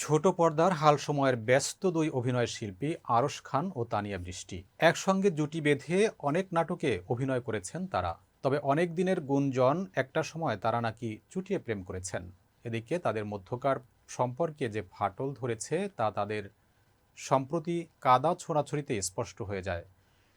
ছোট পর্দার হাল সময়ের ব্যস্ত দুই অভিনয় শিল্পী আরশ খান ও তানিয়া বৃষ্টি। একসঙ্গে জুটি বেঁধে অনেক নাটকে অভিনয় করেছেন তারা। তবে অনেক দিনের গুঞ্জন একটা সময় তারা নাকি চুটিয়ে প্রেম করেছেন। এদিকে তাদের মধ্যকার সম্পর্কে যে ফাটল ধরেছে তা তাদের সম্প্রতি কাদা ছোড়াছড়িতে স্পষ্ট হয়ে যায়।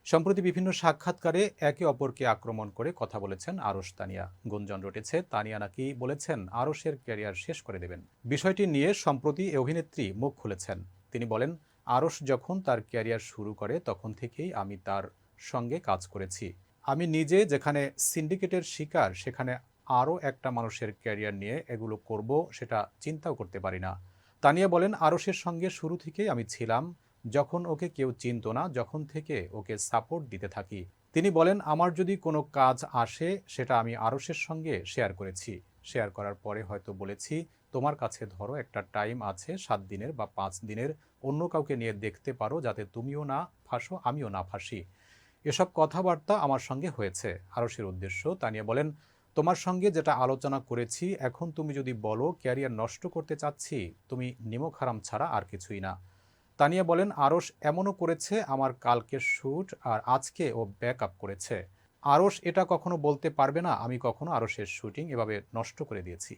সম্প্রতি বিভিন্ন সাক্ষাৎকারে একে অপরকে আক্রমণ করে কথা বলেছেন আরশ তানিয়া। গুঞ্জন রটেছে, তানিয়া নাকি বলেছেন আরশের ক্যারিয়ার শেষ করে দেবেন। বিষয়টি নিয়ে সম্প্রতি অভিনেত্রী মুখ খুলেছেন। তিনি বলেন, আরশ যখন তার ক্যারিয়ার শুরু করে তখন থেকেই আমি তার সঙ্গে কাজ করেছি। আমি নিজে যেখানে সিন্ডিকেটের শিকার, সেখানে আরও একটা মানুষের ক্যারিয়ার নিয়ে এগুলো করব, সেটা চিন্তাও করতে পারি না। তানিয়া বলেন, আরশের সঙ্গে শুরু থেকেই আমি ছিলাম যখন ওকে কেউ চিনত না, যখন থেকে ওকে সাপোর্ট দিতে থাকি, তিনি বলেন, আমার যদি কোনো কাজ আসে, সেটা আমি আরশের সঙ্গে শেয়ার করেছি। শেয়ার করার পরে হয়তো বলেছি, তোমার কাছে ধরো একটা টাইম আছে, সাত দিনের বা পাঁচ দিনের, অন্য কাউকে নিয়ে দেখতে পারো, যাতে তুমিও না ফাঁসো, আমিও না ফাঁসি। এসব কথাবার্তা আমার সঙ্গে হয়েছে। আরশের উদ্দেশ্য তা নিয়ে বলেন, তোমার সঙ্গে যেটা আলোচনা করেছি, এখন তুমি যদি বলো, ক্যারিয়ার নষ্ট করতে চাচ্ছি, তুমি নিমক হারাম ছাড়া আর কিছুই না। তানিয়া বলেন আরস এমনও করেছে আমার কালকে শ্যুট আর আজকে ও ব্যাক আপ করেছে। আরস এটা কখনো বলতে পারবে না, আমি কখনো আরসের শ্যুটিং এভাবে নষ্ট করে দিয়েছি।